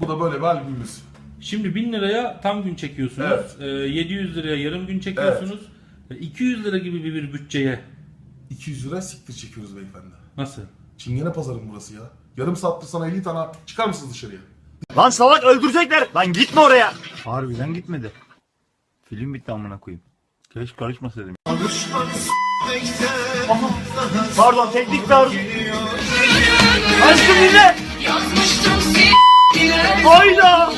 Bu da böyle bir albümümüz. Şimdi 1000 liraya tam gün çekiyorsunuz. Evet. Ee, 700 liraya yarım gün çekiyorsunuz. Ve 200 lira gibi bir, bir bütçeye 200 lira siktir çekiyoruz beyefendi. nasıl? Çingene pazarım burası ya. Yarım saattir sana 50 tane çıkar mısınız dışarıya? Lan salak öldürecekler. Lan gitme oraya. Harbiden gitmedi. Film bitti amına koyayım. Keşke karışmasaydım. Pardon teknik bir arıza. Aşkım dinle. Hayda.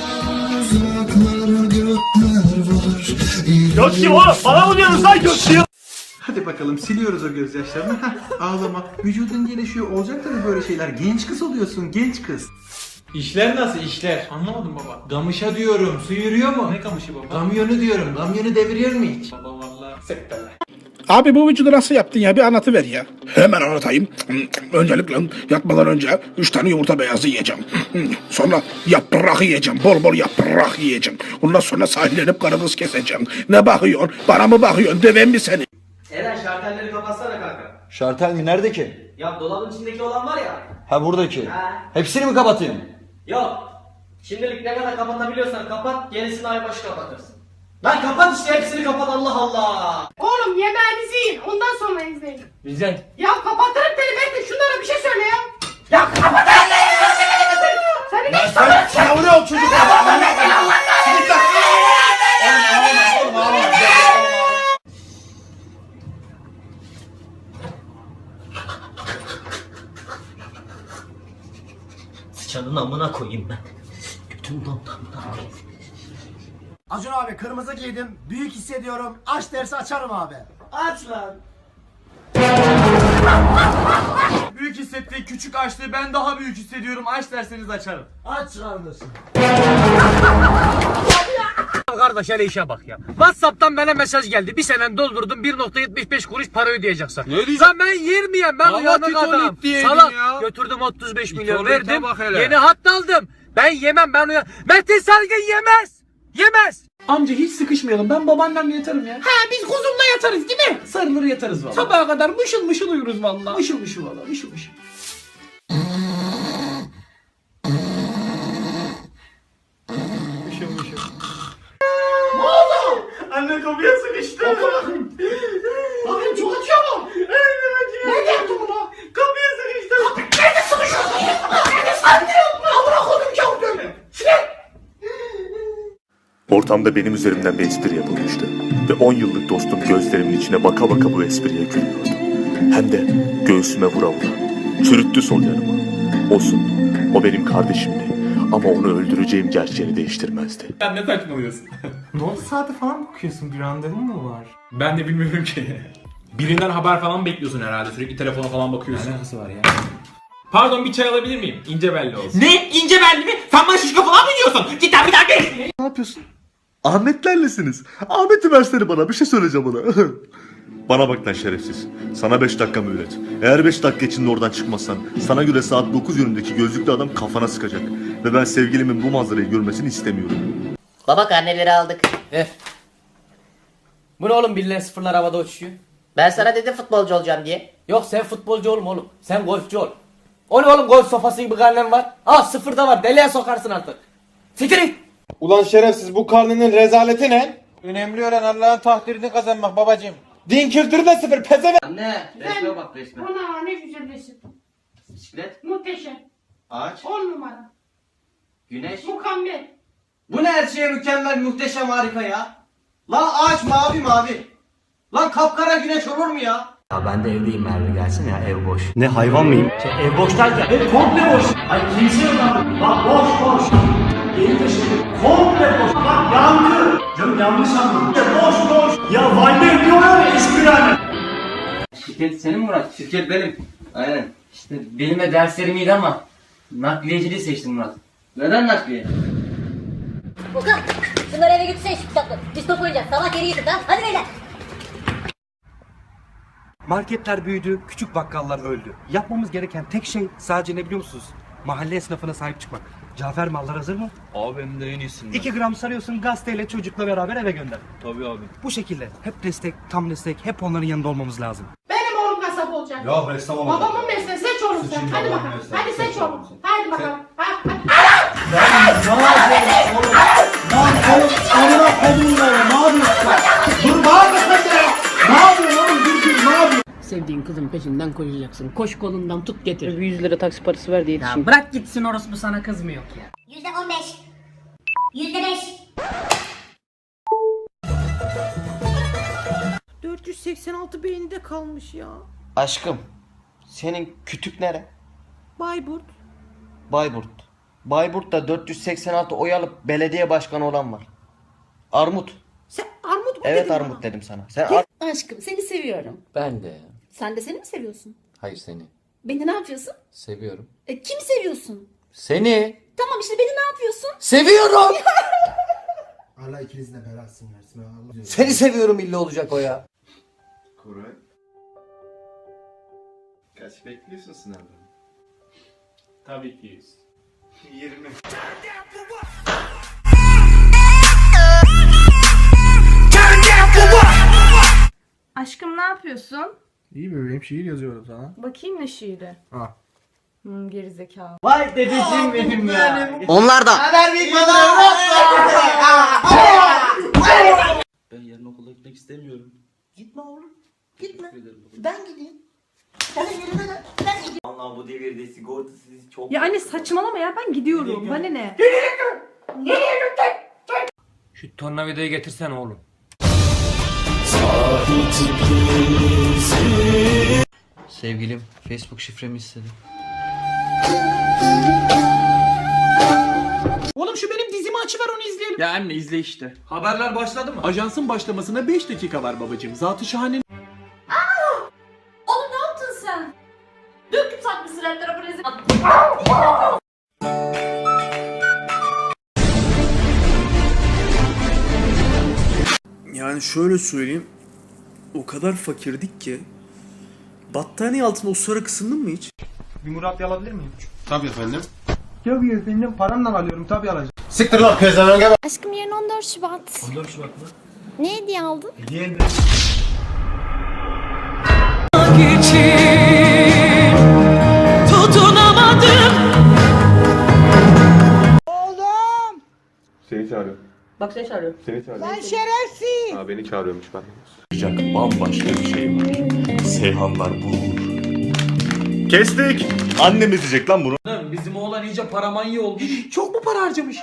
Gökçe oğlum bana mı diyorsun lan Gökçe? Hadi bakalım siliyoruz o gözyaşlarını. Heh, Ağlama. Vücudun gelişiyor. Olacak tabii böyle şeyler. Genç kız oluyorsun. Genç kız. İşler nasıl işler? Anlamadım baba. Gamışa diyorum. Su yürüyor mu? Ne kamışı baba? Kamyonu diyorum. Kamyonu deviriyor mu hiç? Baba valla. Sektörler. Abi bu vücudu nasıl yaptın ya? Bir anlatı ver ya. Hemen anlatayım. Öncelikle yatmadan önce 3 tane yumurta beyazı yiyeceğim. Sonra yaprak yiyeceğim. Bol bol yaprak yiyeceğim. Ondan sonra sahillenip karı kız keseceğim. Ne bakıyorsun? Bana mı bakıyorsun? Döven mi seni? Eren şartelleri kapatsana kanka. Şartel mi? Nerede ki? Ya dolabın içindeki olan var ya. Ha buradaki. Ha. Hepsini mi kapatayım? Yok. Şimdilik ne kadar kapatabiliyorsan kapat, gerisini ay başı kapatırsın. Lan kapat işte hepsini kapat Allah Allah. Oğlum yemeğinizi yiyin. Ondan sonra izleyin. Bizden. Ya kapatırım televizyonu. Şunlara bir şey söyle ya. Ya kapatırım Seni ne istiyorsun? Sana vuruyor çocuk Sıçanın amına koyayım ben. Götüm dondu amına koyayım. Acun abi kırmızı giydim. Büyük hissediyorum. Aç dersi açarım abi. Aç lan. Büyük hissettiği küçük açlığı ben daha büyük hissediyorum. Aç derseniz açarım. Aç kardeşim. Kardeş hele işe bak ya. Whatsapp'tan bana mesaj geldi. Bir senen doldurdum 1.75 kuruş para ödeyeceksin. Ne diyorsun? Lan ben yer miyim? Ben uyanık adam. Salak. Götürdüm 35 milyon verdim. Yeni hat aldım. Ben yemem ben uyan. Metin Sargın yemez. Yemez. Amca hiç sıkışmayalım. Ben babaannemle yatarım ya. Ha biz kuzumla yatarız değil mi? Sarılır yatarız valla. Sabaha kadar mışıl mışıl uyuruz valla. Mışıl mışıl valla. Mışıl mışıl. Anne kapıya sıkıştı. Bakayım çok acıyor mu? Nerede yaptın bunu? Kapıya sıkıştı. Nerede sıkışıyorsun ya? Nerede sıkışıyorsun? Amına koydum çabuk böyle. Ortamda benim üzerimden bir espri yapılmıştı. Ve 10 yıllık dostum gözlerimin içine baka baka bu espriye gülüyordu. Hem de göğsüme vura vura. Çürüttü sol yanımı. Olsun. O benim kardeşimdi. Ama onu öldüreceğim gerçeğini değiştirmezdi. Sen ne saçmalıyorsun? Ne oldu saate falan bakıyorsun? Bir randevun mu var? ben de bilmiyorum ki. Birinden haber falan bekliyorsun herhalde. Sürekli telefona falan bakıyorsun. Ne alakası var ya? Pardon bir çay alabilir miyim? İnce belli olsun. Ne? İnce belli mi? Sen bana şişko falan mı diyorsun? Git lan bir daha gel. Ne yapıyorsun? Ahmetlerlesiniz. Ahmet'i versene bana bir şey söyleyeceğim ona. bana bak lan şerefsiz. Sana 5 dakika mühlet. Eğer 5 dakika içinde oradan çıkmazsan sana göre saat 9 yönündeki gözlüklü adam kafana sıkacak. Ve ben sevgilimin bu manzarayı görmesini istemiyorum. Baba karneleri aldık. Ver. Bu ne oğlum birler sıfırlar havada uçuşuyor? Ben sana dedim futbolcu olacağım diye. Yok sen futbolcu olma oğlum. Sen golfçü ol. O ne oğlum golf sofası gibi karnen var? Al sıfırda var deliğe sokarsın artık. Siktir. Ulan şerefsiz bu karnının rezaleti ne? Önemli olan Allah'ın takdirini kazanmak babacığım. Din kültürü de sıfır pezevenk. Anne resme bak resme. Ana ne güzel resim. Bisiklet, Muhteşem. ağaç, 10 numara. güneş. Mükemmel. Bu ne her şeye mükemmel, muhteşem, harika ya? Lan ağaç mavi mavi. Lan kapkara güneş olur mu ya? Ya ben de evdeyim Merve gelsin ya ev boş. Ne hayvan mıyım? Şey, ev boş derken ev komple boş. Ay kimse yok abi. Bak boş boş. Yeni taşındık. Komple boş. Bak yankı. Canım yanlış anladın. Ya boş boş. Ya Valide yapıyorlar ya espirane. Şirket senin Murat. Şirket benim. Aynen. İşte benim de derslerim iyiydi ama nakliyeciliği seçtim Murat. Neden nakliye? Okan şunları eve götürsene şu kitapları. Biz top oynayacağız. Sabah geri getir lan. Hadi beyler. Marketler büyüdü, küçük bakkallar öldü. Yapmamız gereken tek şey sadece ne biliyor musunuz? Mahalle esnafına sahip çıkmak. Cafer mallar hazır mı? Abi hem de en iyisinden. 2 gram sarıyorsun gazeteyle çocukla beraber eve gönder. Tabii abi. Bu şekilde hep destek, tam destek, hep onların yanında olmolumuz lazım. Benim oğlum kasap olacak. Ya ressam olacak. Babamın mesleği seç oğlum sen. Hadi bakalım. mesleği, Hadi seç oğlum. Hadi bakalım. Ha, ha. Ne yapıyorsun oğlum? Ne yapıyorsun? Amına kodumun oğlum, Ne yapıyorsun? Hadi. gitsin. Koş kolundan tut getir. 100 lira taksi parası ver diye Ya bırak gitsin orospu sana kızmıyor ki ya. Yüzde on beş. Yüzde beş. 486 beyninde kalmış ya. Aşkım, senin kütük nere? Bayburt. Bayburt. Bayburt'ta 486 oy alıp belediye başkanı olan var. Armut. Sen armut mu Evet dedin Armut bana? dedim sana. Sen ar- Aşkım seni seviyorum. Ben de. Sen de seni mi seviyorsun? Hayır seni. Beni ne yapıyorsun? Seviyorum. E, kimi seviyorsun? Seni. Tamam işte beni ne yapıyorsun? Seviyorum. Allah ikinizin de belasını versin. Allah Seni seviyorum illa olacak o ya. Koray. Kaç bekliyorsun sınavdan? Tabii ki 100. 20. Aşkım ne yapıyorsun? İyi bebeğim şiir yazıyorum sana. Bakayım ne şiiri. Ha. Hmm, gerizekalı. Vay dedeciğim benim ya. Onlar da. Ben yarın okula gitmek istemiyorum. Gitme oğlum. Gitme. Ben gideyim. Sen yerine de ben gideyim. Allah bu devirde sigortasız çok... Ya anne saçmalama ya ben gidiyorum. Bana ne? Şu tornavidayı getirsen oğlum. Sevgilim, Facebook şifremi istedi. Oğlum şu benim dizimi açıver onu izleyelim. Ya anne izle işte. Haberler başladı mı? Ajansın başlamasına 5 dakika var babacığım. Zatı şahane. Oğlum ne yaptın sen? Döküp satmışsın her tarafı rezil. Yani şöyle söyleyeyim. O kadar fakirdik ki. Battaniye altında o sıra kısındın mı hiç? Bir Murat alabilir miyim? Tabii efendim. Tabii efendim paramla alıyorum tabii alacağım. Siktir lan pezevenge Aşkım yarın 14 Şubat. 14 Şubat mı? Ne hediye aldın? Seni çağırıyor. Bak seni çağırıyor. Seni çağırıyor. Lan şerefsiz. Ha beni çağırıyormuş ben. Sıcak bambaşka bir şey var. Seyhanlar bulur. Kestik. Annem izleyecek lan bunu. Bizim oğlan iyice paramanyi oldu. Çok mu para harcamış?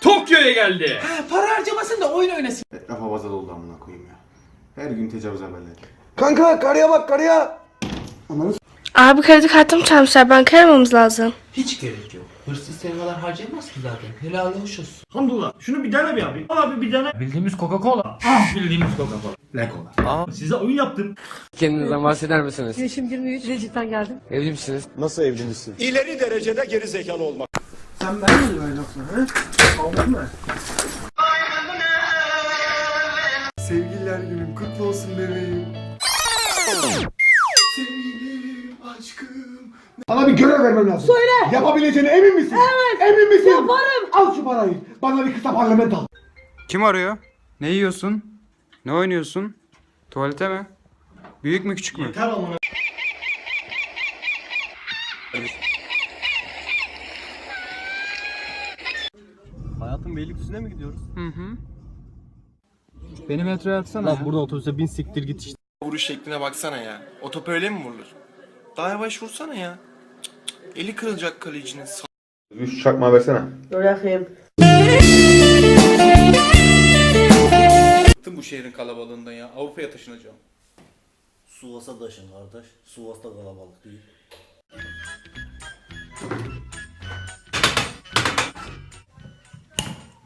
Tokyo'ya geldi. Ha, para harcamasın da oyun oynasın. Etraf havaza doldu amına koyayım ya. Her gün tecavüz haberleri. Kanka karıya bak karıya. Abi kredi kartımı çalmışlar. Bankaya aramamız lazım. Hiç gerek yok. Hırsız kadar harcayamaz ki zaten. Helal hoş olsun. Hamdullah şunu bir dene bir abi. Abi bir dene. Bildiğimiz Coca-Cola. Ah bildiğimiz Coca-Cola. Lekola. Size oyun yaptım. Kendinizden bahseder misiniz? Yaşım 23. Recep'ten geldim. Evli misiniz? Nasıl evlisin? İleri derecede geri zekalı olmak. Sen ben mi oynayacaksın ha? Aldın mı? Sevgililer günün kutlu olsun bebeğim. Sana bir görev vermem lazım. Söyle. Yapabileceğine emin misin? Evet. Emin misin? Yaparım. Al şu parayı. Bana bir kısa parlament al. Kim arıyor? Ne yiyorsun? Ne oynuyorsun? Tuvalete mi? Büyük mü küçük mü? Yeter amına. Hayatım Beylikdüzü'ne mi gidiyoruz? Hı hı. Beni metroya atsana Lan burada otobüse bin siktir git işte. Vuruş şekline baksana ya. O top öyle mi vurulur? Daha yavaş vursana ya. Eli kırılacak kalecinin. Üç çakma versene. Bırakayım. Bıktım bu şehrin kalabalığından ya. Avrupa'ya taşınacağım. Suvas'a taşın kardeş. Suvas'ta kalabalık değil.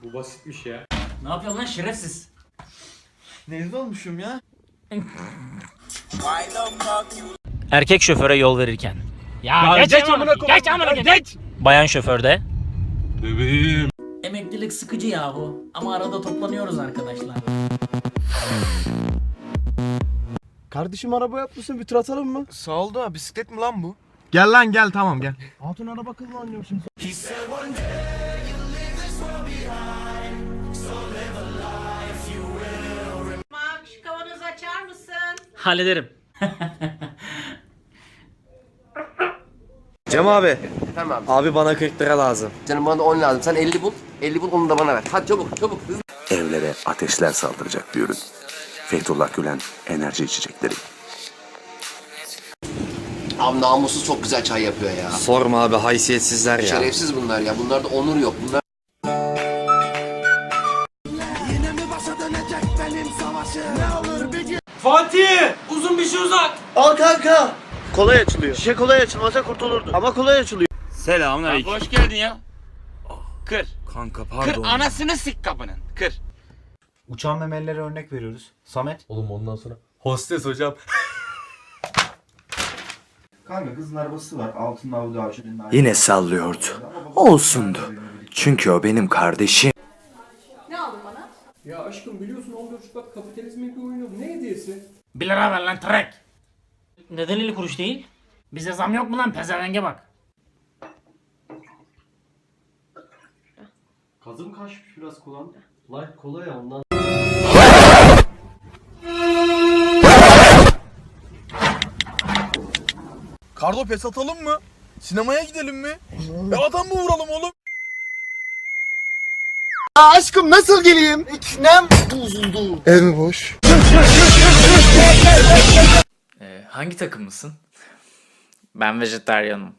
Bu basitmiş ya. Ne yapıyorsun lan şerefsiz? Nezle olmuşum ya. Erkek şoföre yol verirken. Ya, geç, amına geç amına geç. Bayan şoförde. Bebeğim. Emeklilik sıkıcı yahu. Ama arada toplanıyoruz arkadaşlar. Kardeşim araba yapmışsın bir tur atalım mı? Sağ ol da bisiklet mi lan bu? Gel lan gel tamam gel. Hatun araba kullanıyorsun. Şu kavanozu açar mısın? Hallederim. Cem abi. Tamam. Abi bana 40 lira lazım. Canım bana da 10 lazım. Sen 50 bul. 50 bul onu da bana ver. Hadi çabuk çabuk. Hızlı. Evlere ateşler saldıracak bir ürün. Fethullah Gülen enerji içecekleri. Abi namussuz çok güzel çay yapıyor ya. Sorma abi haysiyetsizler ya. Şerefsiz bunlar ya. Bunlarda onur yok. Bunlar Fatih! Uzun bir şey uzat. Al kanka. Kolay açılıyor. Şişe kolay açılmasa kurtulurdu. Ama kolay açılıyor. Selamünaleyküm. Hoş geldin ya. Kır. Kanka Kır pardon. anasını sik kapının. Kır. Uçan memelilere örnek veriyoruz. Samet. Oğlum ondan sonra Hostes hocam. Kanka kızın arabası var. Altında Audi A3. Yine sallıyordu. Olsundu. Çünkü o benim kardeşim. Ne aldın bana? Ya aşkım biliyorsun 14 Şubat kapitalizmin bir oyunu. Ne hediyesi? 1 lira ver lan trek. Neden 50 kuruş değil? Bize zam yok mu lan pezevenge bak. Kazım kaçmış biraz kulağım. Like kolay ya ondan. Kardo pes atalım mı? Sinemaya gidelim mi? Ya adam mı vuralım oğlum? Aa, aşkım nasıl geleyim? İknem bozuldu. Ev mi boş? Hangi takımlısın? Ben vejetaryenim.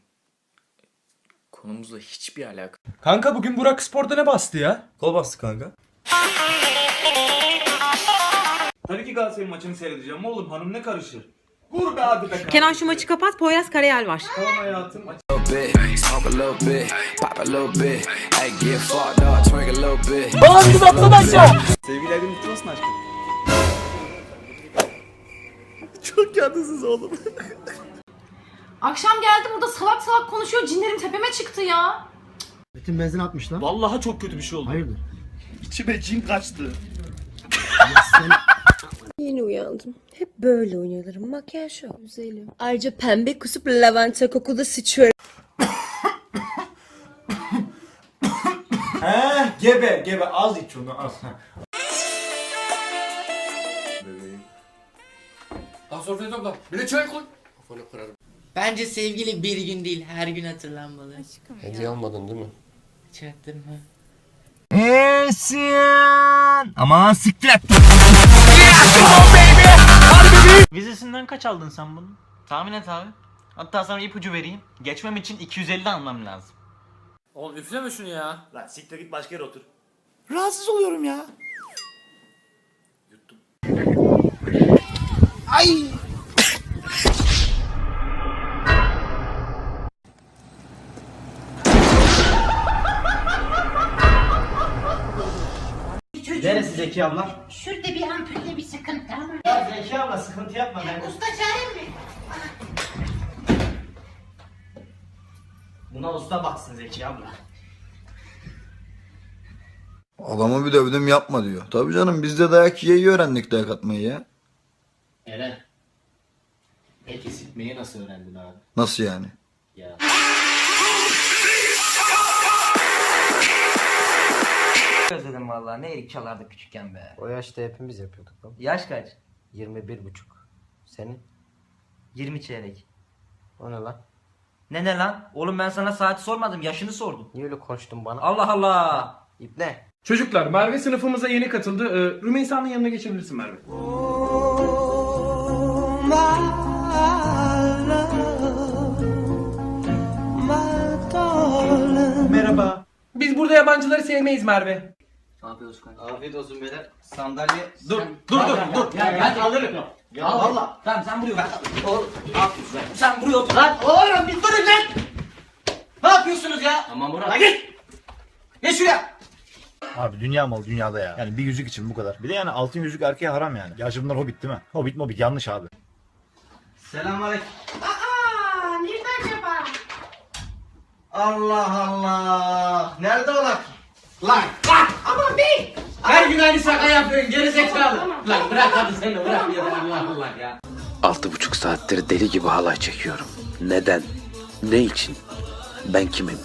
Konumuzla hiçbir alaka. Kanka bugün Burak Spor'da ne bastı ya? Kol bastı kanka. Tabii ki Galatasaray maçını seyredeceğim oğlum hanım ne karışır? Vur be hadi be Kenan şu maçı kapat. Poyraz Karayel var. Tamam hayatım. Sevgiler günün kutlu olsun aşkım. Çok yalnızsız oğlum. Akşam geldi burada salak salak konuşuyor. Cinlerim tepeme çıktı ya. Bütün benzin atmış lan. Vallahi çok kötü bir şey oldu. Hayırdır? İçime cin kaçtı. Yeni uyandım. Hep böyle uyanırım. Makyaj yok. Güzelim. Ayrıca pembe kusup lavanta kokuda sıçıyorum. He gebe gebe az iç onu az. Sofraya topla. Bir de çay koy. Bence sevgili bir gün değil her gün hatırlanmalı. Hediye almadın değil mi? Çaktırma. Esin. Aman siktir et. Vizesinden kaç aldın sen bunu? Tahmin et abi. Hatta sana ipucu vereyim. Geçmem için 250 almam lazım. Oğlum üfleme şunu ya. Lan siktir git başka yere otur. Rahatsız oluyorum ya. Neresi Zeki abla? Şurada bir ampulde bir sıkıntı ama. Ya Zeki abla sıkıntı yapma ben. Usta çağırır mı? Buna usta baksın Zeki abla. Adamı bir dövdüm yapma diyor. Tabii canım biz de dayak yiyeyi öğrendik dayak atmayı ya. Eren. Eti sikmeyi nasıl öğrendin abi? Nasıl yani? Ya. Özledim vallahi. Ne erik çalardı küçükken be. O yaşta hepimiz yapıyorduk lan. Yaş kaç? 21 buçuk. Senin? 20 çeyrek. O ne lan? Ne ne lan? Oğlum ben sana saati sormadım. Yaşını sordum. Niye öyle konuştun bana? Allah Allah. İpne. Çocuklar Merve sınıfımıza yeni katıldı. Ee, Rümeysa'nın yanına geçebilirsin Merve. Merhaba. Biz burada yabancıları sevmeyiz Merve. Afiyet olsun beyler. Sandalye. Dur, dur, dur, dur. Ya ben alırım. Ya valla. Tamam sen buraya ver. Oğlum. al. Sen buraya otur lan. Oğlum bir durun lan. Ne yapıyorsunuz ya? Aman Burak. Lan git. Geç şuraya. Abi dünya mal dünyada ya. Yani bir yüzük için bu kadar. Bir de yani altın yüzük erkeğe haram yani. Gerçi bunlar hobbit değil mi? Hobbit mobit yanlış abi. Selamünaleyküm. Aa, nereden acaba? Allah Allah. Nerede o lan? Lan, lan. Aman bey. Her gün aynı şaka yapıyorsun geri zekalı. Lan bırak hadi sen de bırak ya Allah Allah ya. Altı buçuk saattir deli gibi halay çekiyorum. Neden? Ne için? Ben kimim?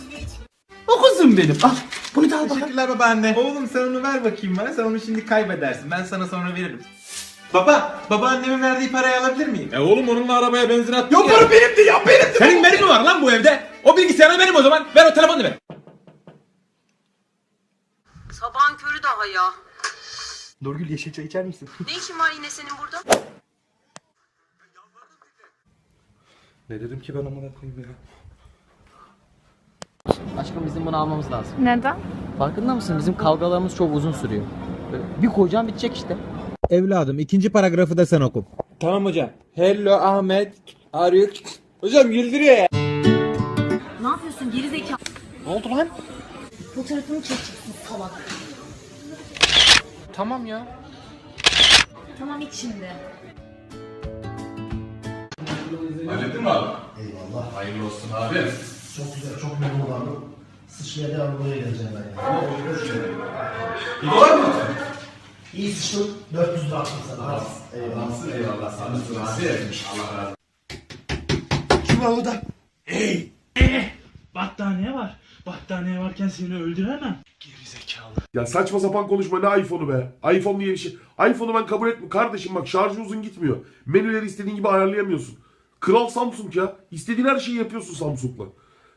O kızım benim. Al. Bunu da al Teşekkürler babaanne. Oğlum sen onu ver bakayım bana. Sen onu şimdi kaybedersin. Ben sana sonra veririm. Baba, babaannemin verdiği parayı alabilir miyim? E oğlum onunla arabaya benzin attın ya. Ya benimdi ya benimdi. Senin benim mi var lan bu evde? O bilgisayarı benim o zaman. Ver o telefonu ver. Sabahın körü daha ya. Nurgül yeşil çay içer misin? Ne işin var yine senin burada? Ne dedim ki ben amına koyayım ya? Aşkım bizim bunu almamız lazım. Neden? Farkında mısın? Bizim kavgalarımız çok uzun sürüyor. Böyle bir koyacağım bitecek işte. Evladım ikinci paragrafı da sen oku. Tamam hocam. Hello Ahmet. Arıyor. Hocam güldürüyor ya. Ne yapıyorsun geri zekalı? Ne oldu lan? Fotoğrafını çekeceksin salak. Tamam ya. Tamam iç şimdi. Hallettin mi abi? Eyvallah. Hayırlı olsun abi. Çok güzel, çok memnun oldum. Sıçraya devam buraya geleceğim ben ya. Bir dolar mı? İyi sıçtın, 400 lira attım sana. Eyvallah. Eyvallah. Sağ olasın abi. Allah razı olsun. Kim var orada? Battaniye var. Battaniye varken seni öldüremem. Ya saçma sapan konuşma ne iPhone'u be. iPhone diye bir şey. iPhone'u ben kabul etmiyorum. Kardeşim bak şarjı uzun gitmiyor. Menüleri istediğin gibi ayarlayamıyorsun. Kral Samsung ya. İstediğin her şeyi yapıyorsun Samsung'la.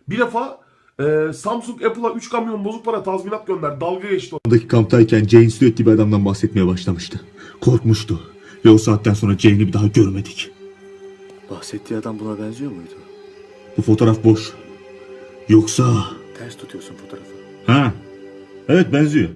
Bir defa e, Samsung Apple'a 3 kamyon bozuk para tazminat gönder. Dalga geçti. Ondaki kamptayken Jane sürekli bir adamdan bahsetmeye başlamıştı. Korkmuştu. Ve o saatten sonra Jane'i bir daha görmedik. Bahsettiği adam buna benziyor muydu? Bu fotoğraf boş. Yoksa... Ters tutuyorsun fotoğrafı. Ha. Evet benziyor.